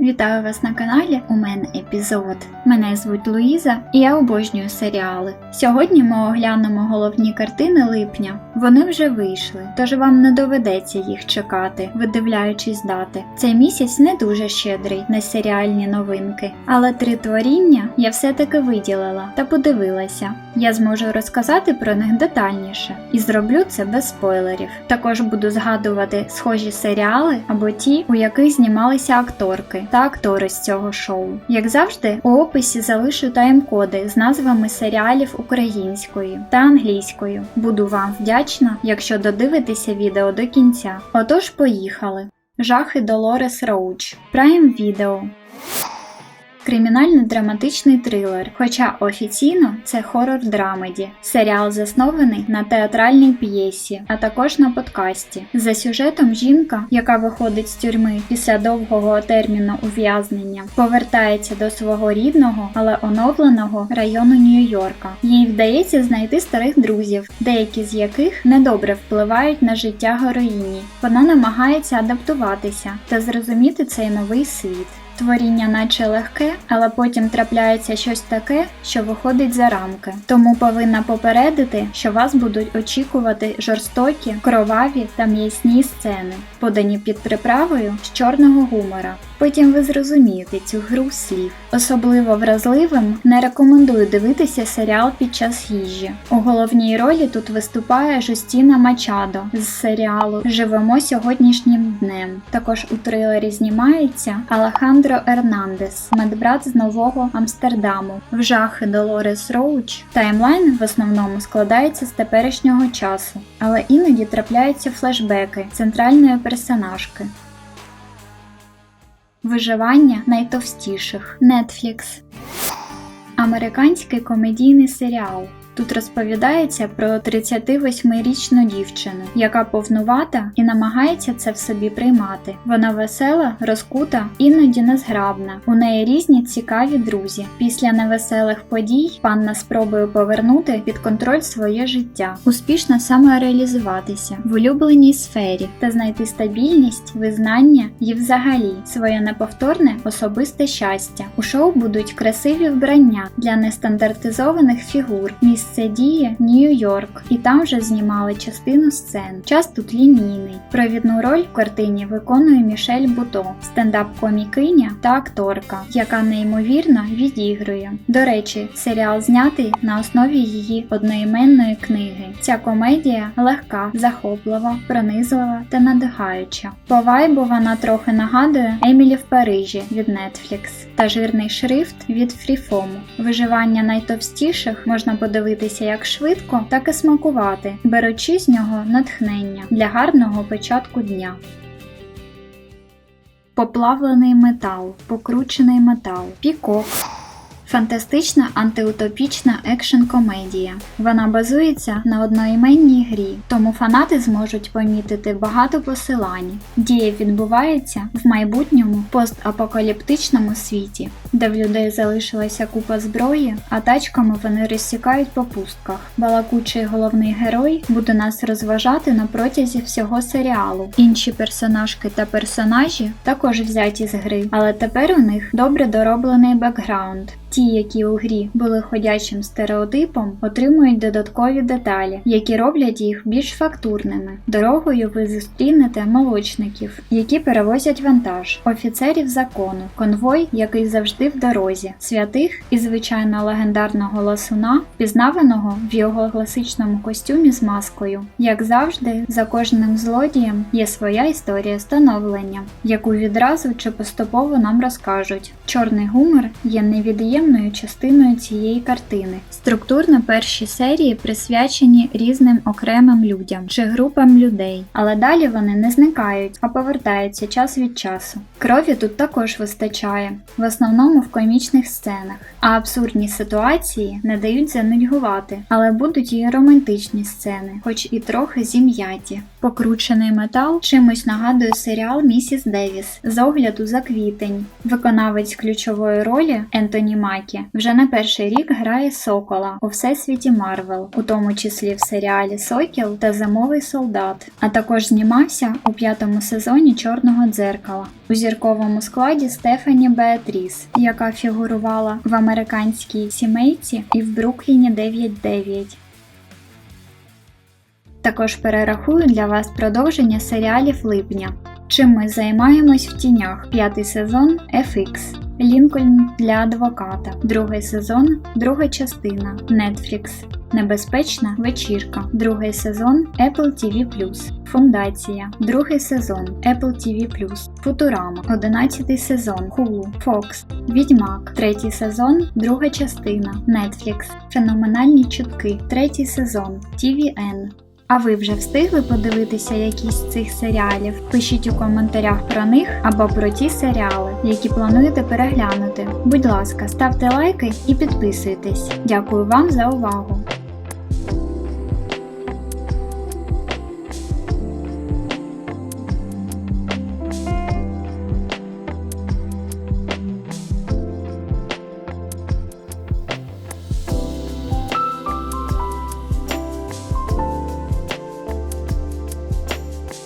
Вітаю вас на каналі. У мене епізод. Мене звуть Луїза і я обожнюю серіали. Сьогодні ми оглянемо головні картини липня. Вони вже вийшли, тож вам не доведеться їх чекати, видивляючись дати. Цей місяць не дуже щедрий на серіальні новинки, але три творіння я все-таки виділила та подивилася. Я зможу розказати про них детальніше і зроблю це без спойлерів. Також буду згадувати схожі серіали або ті, у яких знімалися акторки та актори з цього шоу. Як завжди, у описі залишу тайм-коди з назвами серіалів українською та англійською. Буду вам вдячна, якщо додивитеся відео до кінця. Отож, поїхали. Жахи Долорес Роуч. Prime Video. Кримінально-драматичний трилер, хоча офіційно це хорор драмеді. Серіал заснований на театральній п'єсі, а також на подкасті. За сюжетом жінка, яка виходить з тюрми після довгого терміну ув'язнення, повертається до свого рідного, але оновленого району Нью-Йорка. Їй вдається знайти старих друзів, деякі з яких недобре впливають на життя героїні. Вона намагається адаптуватися та зрозуміти цей новий світ. Творіння наче легке, але потім трапляється щось таке, що виходить за рамки. Тому повинна попередити, що вас будуть очікувати жорстокі, кроваві та м'ясні сцени, подані під приправою з чорного гумора. Потім ви зрозумієте цю гру слів. Особливо вразливим не рекомендую дивитися серіал під час їжі. У головній ролі тут виступає Жустіна Мачадо з серіалу Живемо сьогоднішнім днем. Також у трилері знімається Алехандро Ернандес, медбрат з Нового Амстердаму. В жахи Долорес Роуч таймлайн в основному складається з теперішнього часу, але іноді трапляються флешбеки центральної персонажки. Виживання найтовстіших Netflix Американський комедійний серіал. Тут розповідається про 38-річну дівчину, яка повнувата і намагається це в собі приймати. Вона весела, розкута, іноді незграбна. У неї різні цікаві друзі. Після невеселих подій панна спробує повернути під контроль своє життя, успішно самореалізуватися в улюбленій сфері та знайти стабільність, визнання і взагалі своє неповторне особисте щастя. У шоу будуть красиві вбрання для нестандартизованих фігур. Місце дії Нью-Йорк, і там вже знімали частину сцен. Час тут лінійний. Провідну роль в картині виконує Мішель Буто, стендап-комікиня та акторка, яка неймовірно відігрує. До речі, серіал знятий на основі її одноіменної книги. Ця комедія легка, захоплива, пронизлива та надихаюча. По вайбу вона трохи нагадує Емілі в Парижі від Netflix та жирний шрифт від Freeform. Виживання найтовстіших можна подивитися як швидко, так і смакувати, беручи з нього натхнення для гарного початку дня. Поплавлений метал, покручений метал, пікок. Фантастична антиутопічна екшн-комедія. Вона базується на одноіменній грі, тому фанати зможуть помітити багато посилань. Дія відбувається в майбутньому постапокаліптичному світі, де в людей залишилася купа зброї, а тачками вони розсікають по пустках. Балакучий головний герой буде нас розважати на протязі всього серіалу. Інші персонажки та персонажі також взяті з гри, але тепер у них добре дороблений бекграунд. Ті, які у грі були ходячим стереотипом, отримують додаткові деталі, які роблять їх більш фактурними. Дорогою ви зустрінете молочників, які перевозять вантаж, офіцерів закону, конвой, який завжди в дорозі, святих і звичайно легендарного ласуна, пізнаваного в його класичному костюмі з маскою. Як завжди, за кожним злодієм є своя історія становлення, яку відразу чи поступово нам розкажуть. Чорний гумор є невід'ємним невід'ємною частиною цієї картини. Структурно перші серії присвячені різним окремим людям чи групам людей, але далі вони не зникають, а повертаються час від часу. Крові тут також вистачає, в основному в комічних сценах, а абсурдні ситуації не дають занудьгувати, але будуть і романтичні сцени, хоч і трохи зім'яті. Покручений метал чимось нагадує серіал Місіс Девіс з огляду за квітень. Виконавець ключової ролі Ентоні Май Макі вже не перший рік грає Сокола у всесвіті Марвел, у тому числі в серіалі Сокіл та Зимовий солдат, а також знімався у п'ятому сезоні Чорного дзеркала у зірковому складі Стефані Беатріс, яка фігурувала в американській сімейці і в Брукліні 9.9. Також перерахую для вас продовження серіалів липня. Чим ми займаємось в тінях? П'ятий сезон FX. Лінкольн для адвоката. Другий сезон, друга частина. Netflix. Небезпечна вечірка. Другий сезон Apple TV+. Фундація. Другий сезон Apple TV+. Футурама. Одинадцятий сезон Hulu. Fox. Відьмак. Третій сезон, друга частина. Netflix. Феноменальні чутки. Третій сезон. TVN. А ви вже встигли подивитися якісь цих серіалів? Пишіть у коментарях про них або про ті серіали, які плануєте переглянути. Будь ласка, ставте лайки і підписуйтесь. Дякую вам за увагу!